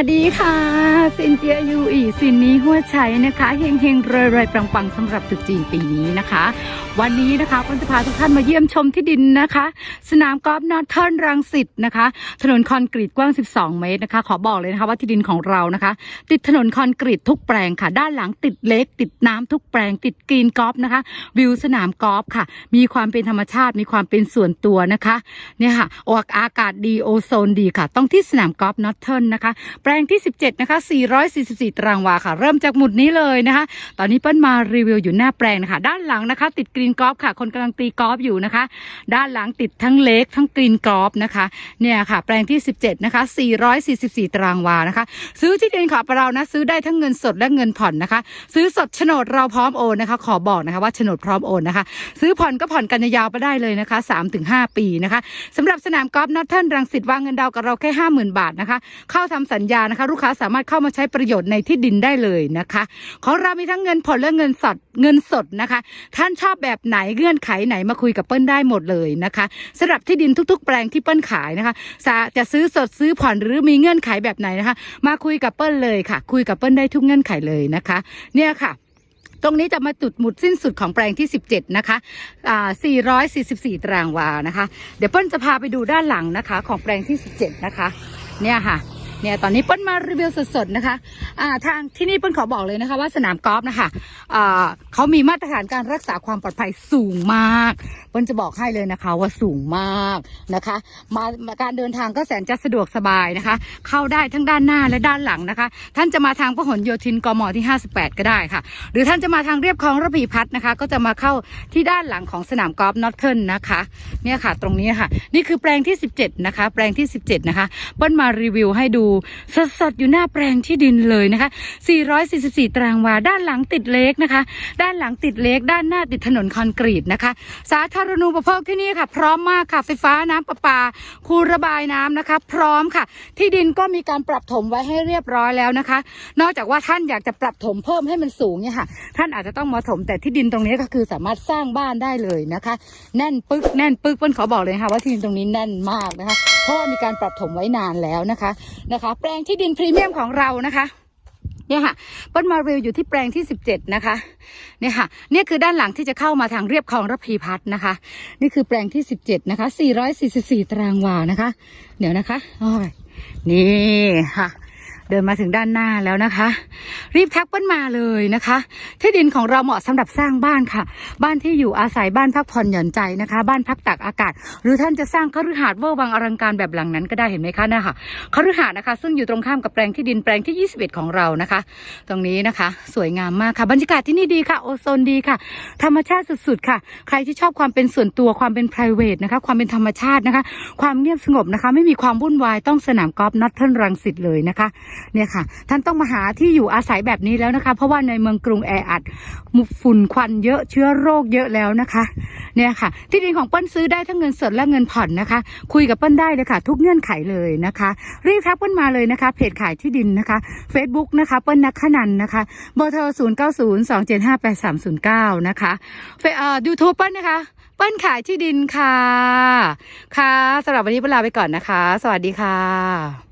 วัสดีค่ะซินเจียยูอีซินนี้หัวใช้นะคะเฮงเฮงรวยรวยปังปังสำหรับตรุษจีนปีนี้นะคะ วันนี้นะคะก็จะพาทุกท่านมาเยี่ยมชมที่ดินนะคะ สนามกอล์ฟนอร์เทิร์นรังสิตนะคะ ถนนคอนกรีตกว้าง 12 เมตรนะคะ ขอบอกเลยนะคะว่าที่ดินของเรานะคะ ติดถนนคอนกรีตทุกแปลงค่ะ ด้านหลังติดเล็ก ติดน้ำทุกแปลงติดกรีนกอล์ฟนะคะ วิวสนามกอล์ฟค่ะ มีความเป็นธรรมชาติมีความเป็นส่วนตัวนะคะเนี่ยค่ะออกอากาศดีโอโซนดีค่ะ ต้องที่สนามกอล์ฟนอร์เทิร์นนะคะ แปลงที่ 17 นะคะ 444 ตารางวาค่ะ เริ่มจากหมุดนี้เลยนะคะ ตอนนี้เปิ้ลมารีวิวอยู่หน้าแปลงนะคะ ด้านหลังนะคะ ติดกรีนกอล์ฟค่ะ คนกำลังตีกอล์ฟอยู่นะคะ ด้านหลังติดทั้งเล็กทั้งกรีนกอล์ฟนะคะ เนี่ยค่ะ แปลงที่ 17 นะคะ 444 ตารางวานะคะ ซื้อที่ดินของเรานะ ซื้อได้ทั้งเงินสดและเงินผ่อนนะคะ ซื้อสดโฉนดเราพร้อมโอนนะคะ ขอบอกนะคะว่าโฉนดพร้อมโอนนะคะ ซื้อผ่อนก็ผ่อนกันยาวไปได้เลยนะคะ 3-5 ปีนะคะสำหรับสนามกอล์ฟนอตเทิร์นรังสิตวางเงินดาวกับเราแค่ 50,000 บาทนะคะ เข้าทำสัญญานะคะ ลูกค้าสามารถเข้ามาใช้ประโยชน์ในที่ดินได้เลยนะคะ ของเรามีทั้งเงินผ่อนและเงินสดเงินสดนะคะ ท่านชอบแบบไหนเงื่อนไขไหนมาคุยกับเปิ้ลได้หมดเลยนะคะสำหรับที่ดินทุก ๆ แปลงที่เปิ้ลขายนะคะจะซื้อสดซื้อผ่อนหรือมีเงื่อนไขแบบไหนนะคะ มาคุยกับเปิ้ลเลยค่ะ คุยกับเปิ้ลได้ทุกเงื่อนไขเลยนะคะ เนี่ยค่ะตรงนี้จะมาจุดหมุดสิ้นสุดของแปลงที่ 17 นะคะ444 ตารางวานะคะ เดี๋ยวเปิ้ลจะพาไปดูด้านหลังนะคะ ของแปลงที่ 17 นะคะ เนี่ยค่ะ เนี่ยตอนนี้เปิ้ลมารีวิวสดๆนะคะอ่าทางที่นี่เปิ้ลขอบอกเลยนะคะ ว่าสนามกอล์ฟนะคะอ่าเขามีมาตรฐานการรักษาความปลอดภัยสูงมากเปิ้ลจะบอกให้เลยนะคะ ว่าสูงมากนะคะมามาการเดินทางก็แสนจะสะดวกสบายนะคะ เข้าได้ทั้งด้านหน้าและด้านหลังนะคะ ท่านจะมาทางพหลโยธินกมที่ 58 ก็ได้ค่ะ หรือท่านจะมาทางเรียบคลองระพีพัฒน์นะคะ ก็จะมาเข้าที่ด้านหลังของสนามกอล์ฟนอตเทิร์นนะคะ เนี่ยค่ะ ตรงนี้ค่ะ นี่คือแปลงที่ 17 นะคะ แปลงที่ 17 นะคะ เปิ้ลมารีวิวให้ดูสดๆอยู่หน้าแปลงที่ดินเลยนะคะ 444 ตารางวา ด้านหลังติดเล็กนะคะ ด้านหลังติดเล็ก ด้านหน้าติดถนนคอนกรีตนะคะ สาธารณูปโภคที่นี่ค่ะ พร้อมมากค่ะไฟฟ้าน้ำประปา คูระบายน้ำนะคะ พร้อมค่ะ ที่ดินก็มีการปรับถมไว้ให้เรียบร้อยแล้วนะคะ นอกจากว่าท่านอยากจะปรับถมเพิ่มให้มันสูงเนี่ยค่ะ ท่านอาจจะต้องมาถมแต่ที่ดินตรงนี้ก็คือสามารถสร้างบ้านได้เลยนะคะ แน่นปึกแน่นปึกเปิ้ลขอบอกเลยนะคะว่าที่ดินตรงนี้แน่นมากนะคะ เพราะว่ามีการปรับถมไว้นานแล้วนะคะนะคะ แปลงที่ดินพรีเมียมของเรานะคะ เนี่ยค่ะเปิ้ลมารีวิวอยู่ที่แปลงที่ 17 นะคะเนี่ยค่ะเนี่ยคือด้านหลังที่จะเข้ามาทางเรียบคลองระพีพัฒนะคะ นี่คือแปลงที่ 17 นะคะ 444 ตารางวานะคะ เดี๋ยวนะคะอ้ยนี่ค่ะ เดินมาถึงด้านหน้าแล้วนะคะ รีบทักเปิ้ลมาเลยนะคะ ที่ดินของเราเหมาะสำหรับสร้างบ้านค่ะ บ้านที่อยู่อาศัยบ้านพักผ่อนหย่อนใจนะคะ บ้านพักตากอากาศ หรือท่านจะสร้างคฤหาสน์เวอร์วังอลังการแบบหลังนั้นก็ได้เห็นไหมคะนะคะคฤหาสน์นะคะ ซึ่งอยู่ตรงข้ามกับแปลงที่ดินแปลงที่ 21 ของเรานะคะ ตรงนี้นะคะ สวยงามมากค่ะบรรยากาศที่นี่ดีค่ะโอโซนดีค่ะ ธรรมชาติสุดๆค่ะ ใครที่ชอบความเป็นส่วนตัวความเป็น p r i v a t นะคะ ความเป็นธรรมชาตินะคะ ความเงียบสงบนะคะ ไม่มีความวุ่นวายต้องสนามกอล์ฟนัทเทิลรังสิตเลยนะคะเนี่ยค่ะ ท่านต้องมาหาที่อยู่อาศัยแบบนี้แล้วนะคะ เพราะว่าในเมืองกรุงแออัดมุฝุ่นควันเยอะเชื้อโรคเยอะแล้วนะคะ เนี่ยค่ะ ที่ดินของเปิ้ลซื้อได้ทั้งเงินสดและเงินผ่อนนะคะ คุยกับเปิ้ลได้เลยค่ะ ทุกเงื่อนไขเลยนะคะ รีบทักเปิ้ลมาเลยนะคะ เพจขายที่ดินนะคะ Facebook นะคะเปิ้ลนักขนันนะคะ เบอร์โทร0 9 0 2 7 5 8 3 0 9นย์สองเจ็ดห้าแปดสามศูนย์เก้านะคะเฟซเอ่อยูทูบเปิ้ลนะคะเปิ้ลขายที่ดินค่ะ ค่ะสำหรับวันนี้เปิ้ลลาไปก่อนนะคะ สวัสดีค่ะ